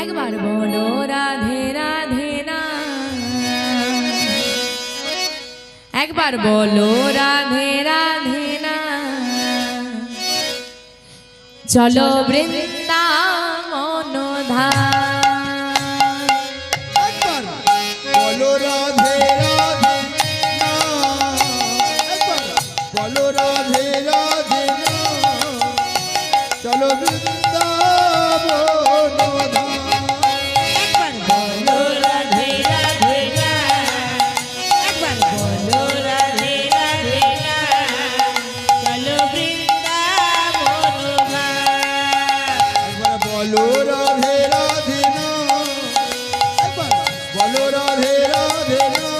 একবার বলো, রাধে রাধে না। একবার বলো, রাধে রাধে না। চলো ধাম। একবার বলো, রাধে রাধে না। চলো ধাম। রাধে রাধে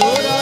amor.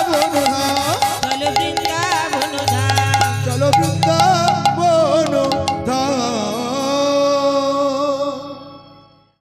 বাবু